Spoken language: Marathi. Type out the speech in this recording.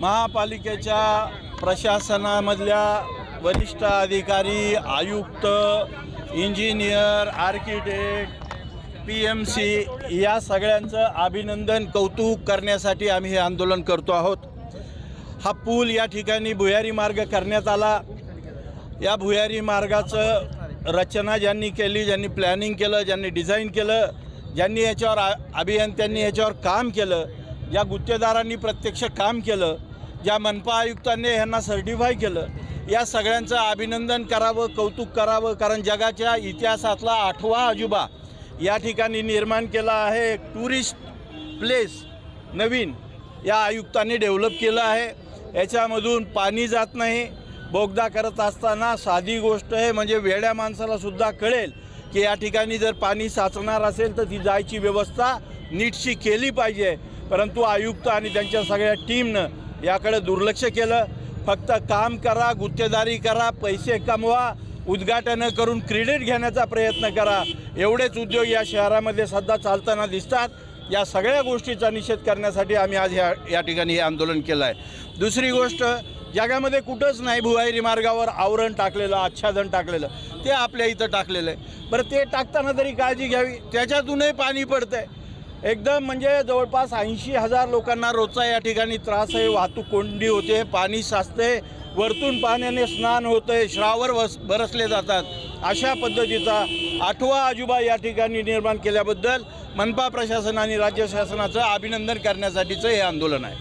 महापालिकेच्या प्रशासनामधल्या वरिष्ठ अधिकारी आयुक्त engineer architect P M C या सगळ्यांचं अभिनंदन कौतुक करण्यासाठी आम्ही हे आंदोलन करतो आहोत. हा पूल या ठिकाणी भुयारी मार्ग करण्यात आला. या भुयारी मार्गाचं रचना ज्यांनी केली ज्यांनी प्लॅनिंग केलं ज्यांनी डिझाईन केलं ज्यांनी याच्यावर आ अभियंत्यांनी याच्यावर काम केलं ज्या गुत्तेदारांनी प्रत्यक्ष काम केलं ज्या मनपा आयुक्तांनी ह्यांना सर्टिफाय केलं या सगळ्यांचं अभिनंदन करावं कौतुक करावं कारण जगाच्या इतिहासातला आठवा अजुबा या ठिकाणी निर्माण केला आहे. एक टुरिस्ट प्लेस नवीन या आयुक्तांनी डेव्हलप केलं आहे. याच्यामधून पाणी जात नाही. बोगदा करत असताना साधी गोष्ट आहे म्हणजे वेड्या माणसालासुद्धा कळेल की या ठिकाणी जर पाणी साचणार असेल तर ती जायची व्यवस्था नीटशी केली पाहिजे. परंतु आयुक्त आणि त्यांच्या सगळ्या टीमनं याकडे दुर्लक्ष केलं. फक्त काम करा गुत्तेदारी करा पैसे कमवा उद्घाटनं करून क्रेडिट घेण्याचा प्रयत्न करा. एवढेच उद्योग या शहरामध्ये सध्या चालताना दिसतात. या सगळ्या गोष्टीचा निषेध करण्यासाठी आम्ही आज ह्या या ठिकाणी हे आंदोलन केलं आहे. दुसरी गोष्ट जगामध्ये कुठंच नाही भुवारी मार्गावर आवरण टाकलेलं आच्छादन टाकलेलं. ते आपल्या इथं टाकलेलं आहे. बरं ते टाकताना तरी काळजी घ्यावी. त्याच्यातूनही पाणी पडतं आहे एकदम म्हणजे जवळपास ऐंशी हजार लोकांना रोजचा या ठिकाणी त्रास आहे. वाहतूक कोंडी होते पाणी साचते वरतून पाण्याने स्नान होते श्रावर वस बरसले जातात. अशा पद्धतीचा आठवा आजोबा या ठिकाणी निर्माण केल्याबद्दल मनपा प्रशासन आणि राज्य शासनाचं अभिनंदन करण्यासाठीचं हे आंदोलन आहे.